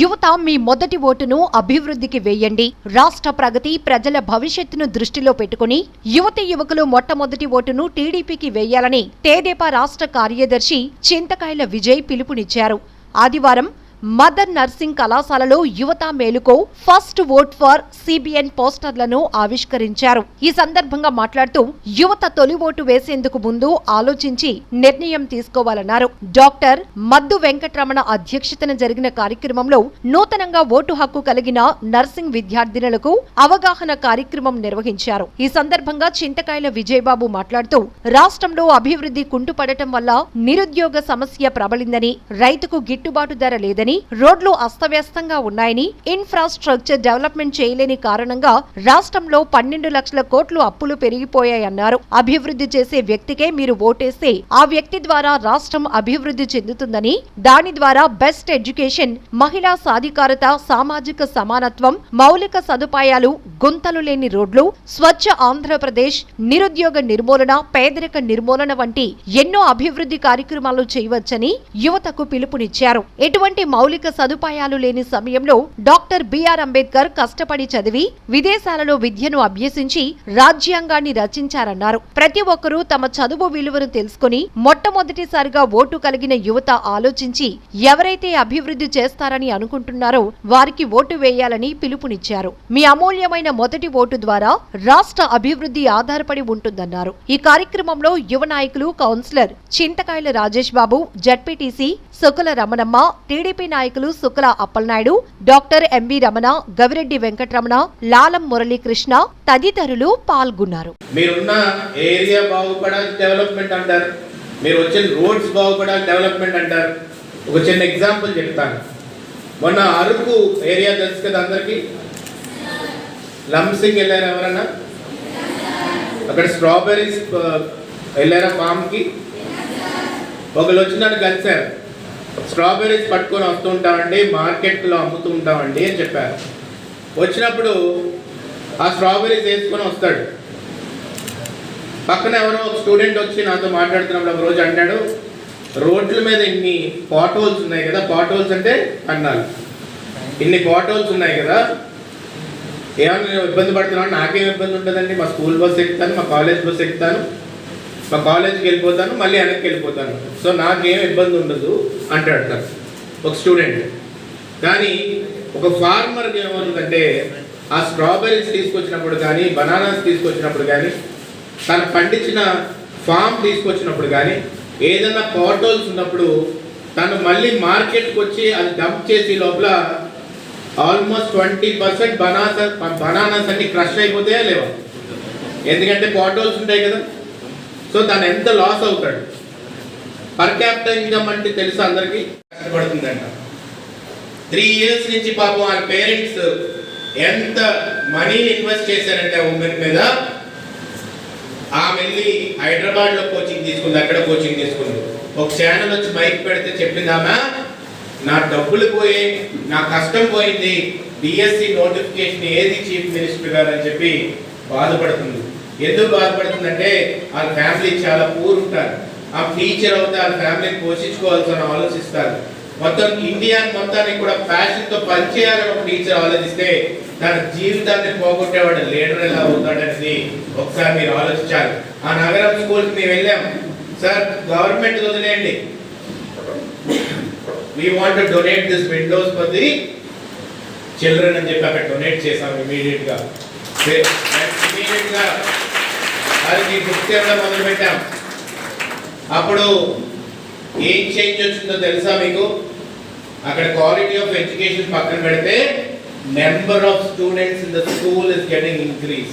యువత మీ మొదటి ఓటును అభివృద్ధికి వేయండి. రాష్ట్ర ప్రగతి ప్రజల భవిష్యత్తును దృష్టిలో పెట్టుకుని యువతి యువకులు మొట్టమొదటి ఓటును టీడీపీకి వేయాలని తేదేపా రాష్ట్ర కార్యదర్శి చింతకాయల విజయ్ పిలుపునిచ్చారు. ఆదివారం మదర్ నర్సింగ్ కళాశాలలో యువత మేలుకో ఫస్ట్ ఓట్ ఫర్ సిబిఎన్ పోస్టర్లను ఆవిష్కరించారు. ఈ సందర్భంగా మాట్లాడుతూ యువత తొలి ఓటు వేసేందుకు ముందు ఆలోచించి నిర్ణయం తీసుకోవాలన్నారు. డాక్టర్ మద్దు వెంకటరమణ అధ్యక్షతన జరిగిన కార్యక్రమంలో నూతనంగా ఓటు హక్కు కలిగిన నర్సింగ్ విద్యార్థినులకు అవగాహన కార్యక్రమం నిర్వహించారు. ఈ సందర్భంగా చింతకాయల విజయబాబు మాట్లాడుతూ రాష్ట్రంలో అభివృద్ధి కుంటుపడటం వల్ల నిరుద్యోగ సమస్య ప్రబలిందని రైతుకు గిట్టుబాటు ధర లేదని రోడ్లు అస్తవ్యస్తంగా ఉన్నాయని ఇన్ఫ్రాస్ట్రక్చర్ డెవలప్మెంట్ చేయలేని కారణంగా రాష్ట్రంలో పన్నెండు లక్షల కోట్లు అప్పులు పెరిగిపోయాయన్నారు. అభివృద్ధి చేసే వ్యక్తికే మీరు ఓటేస్తే ఆ వ్యక్తి ద్వారా రాష్ట్రం అభివృద్ధి చెందుతుందని దాని ద్వారా బెస్ట్ ఎడ్యుకేషన్ మహిళా సాధికారత సామాజిక సమానత్వం మౌలిక సదుపాయాలు గుంతలు లేని రోడ్లు స్వచ్ఛ ఆంధ్రప్రదేశ్ నిరుద్యోగ నిర్మూలన పేదరిక నిర్మూలన వంటి ఎన్నో అభివృద్ధి కార్యక్రమాలు చేయవచ్చని యువతకు పిలుపునిచ్చారు. ఎటువంటి మౌలిక సదుపాయాలు లేని సమయంలో డాక్టర్ బిఆర్ అంబేద్కర్ కష్టపడి చదివి విదేశాలలో విద్యను అభ్యసించి రాజ్యాంగాన్ని రచించారన్నారు. ప్రతి ఒక్కరూ తమ చదువు విలువను తెలుసుకుని మొట్టమొదటిసారిగా ఓటు కలిగిన యువత ఆలోచించి ఎవరైతే అభివృద్ధి చేస్తారని అనుకుంటున్నారో వారికి ఓటు వేయాలని పిలుపునిచ్చారు. మీ అమూల్యమైన మొదటి ఓటు ద్వారా రాష్ట్ర అభివృద్ధి ఆధారపడి ఉంటుందన్నారు. ఈ కార్యక్రమంలో యువ నాయకులు councillor Chintakayala Rajesh Babu ZPTC Sukula Ramanamma TDP నాయకులు సుకుల అప్పలనాయుడు డాక్టర్ ఎంవి రమణ గవిరెడ్డి వెంకటరమణ లాలం మురళీకృష్ణ తదితరులు పాల్గొన్నారు. మీరున్న ఏరియా బాగుపడాలి డెవలప్మెంట్ అంటారు. మీరు వచ్చిన రోడ్స్ బాగుపడాలి డెవలప్మెంట్ అంటారు. ఒక చిన్న ఎగ్జాంపుల్ చెప్తాను. మొన్న అరకు ఏరియా తెలుసు కదా అందరికి? లంసింగ్ వెళ్ళారు ఎవరన్నా? అక్కడ స్ట్రాబెర్రీస్ వెళ్ళారా ఫామ్కి? ఒకళ్ళు వచ్చి నన్ను కలిశారు. స్ట్రాబెర్రీస్ పట్టుకొని వస్తుంటామండి మార్కెట్లో అమ్ముతూ ఉంటామండి అని చెప్పారు. వచ్చినప్పుడు ఆ స్ట్రాబెర్రీస్ వేసుకొని వస్తాడు. పక్కన ఎవరో ఒక స్టూడెంట్ వచ్చి నాతో మాట్లాడుతున్నప్పుడు ఒక రోజు అంటాడు రోడ్ల మీద ఇన్ని పాట్ హోల్స్ ఉన్నాయి కదా పాట్ హోల్స్ అంటే అన్నాను. ఇన్ని పాట్ హోల్స్ ఉన్నాయి కదా ఏమైనా నేను ఇబ్బంది పడుతున్నాను నాకేం ఇబ్బంది ఉంటుందండి? మా స్కూల్ బస్ ఎక్కుతాను మా కాలేజ్ బస్ ఎక్కుతాను మా కాలేజ్కి వెళ్ళిపోతాను మళ్ళీ వెనక్కి వెళ్ళిపోతాను. సో నాకేం ఇబ్బంది ఉండదు అంటాడు తను ఒక స్టూడెంట్ కానీ ఒక ఫార్మర్కి ఏమవుతుందంటే ఆ స్ట్రాబెర్రీస్ తీసుకొచ్చినప్పుడు కానీ బనానాస్ తీసుకొచ్చినప్పుడు కానీ తను పండించిన ఫామ్ తీసుకొచ్చినప్పుడు కానీ ఏదైనా పోర్టల్స్ ఉన్నప్పుడు తను మళ్ళీ మార్కెట్కి వచ్చి అది డంప్ చేసి లోపల almost twenty percent banana bananas అన్ని క్రష్ అయిపోతాయా లేవా? ఎందుకంటే పోర్టల్స్ ఉంటాయి కదా. సో తను ఎంత లాస్ అవుతాడు? పర్ క్యాపిటల్ ఇన్కమ్ అంటే తెలుసు అందరికీ? కష్టపడుతుందంట. త్రీ ఇయర్స్ నుంచి పాపం వాళ్ళ పేరెంట్స్ ఎంత మనీని ఇన్వెస్ట్ చేశారంటే ఉమెన్ మీద ఆమె వెళ్ళి హైదరాబాద్లో కోచింగ్ తీసుకుంది అక్కడ కోచింగ్ తీసుకుంది. ఒక ఛానల్ వచ్చి మైక్ పెడితే చెప్పింది ఆమె నా డబ్బులు పోయి నా కష్టం పోయింది డిఎస్సి నోటిఫికేషన్ ఏది చీఫ్ మినిస్టర్ గారు? అని చెప్పి బాధపడుతుంది. ఎందుకు బాధపడుతుందంటే వాళ్ళ ఫ్యామిలీ చాలా పూర్ ఉంటారు. ఆ టీచర్ అవుతే వాళ్ళ ఫ్యామిలీని పోషించుకోవాల్సిన ఆలోచిస్తారు. మొత్తం ఇండియా మొత్తానికి కూడా ఫ్యాషన్తో పనిచేయాలని ఒక టీచర్ ఆలోచిస్తే తన జీవితాన్ని పోగొట్టేవాడు లీడర్ ఎలా అవుతాడనేది ఒకసారి మీరు ఆలోచించాలి. ఆ నగరం స్కూల్కి మేము వెళ్ళాం. సార్ గవర్నమెంట్ వదిలేయండి. We want donate this windows for the children అని చెప్పి అక్కడ డొనేట్ చేసాం ఇమీడియట్గా ఇమీడియట్గా వారికి అది బుక్ చేయడం మొదలు పెట్టాం. అప్పుడు ఏం చేంజ్ వచ్చిందో తెలుసా మీకు? అక్కడ క్వాలిటీ ఆఫ్ ఎడ్యుకేషన్ పక్కన పెడితే number of students in the school is getting increase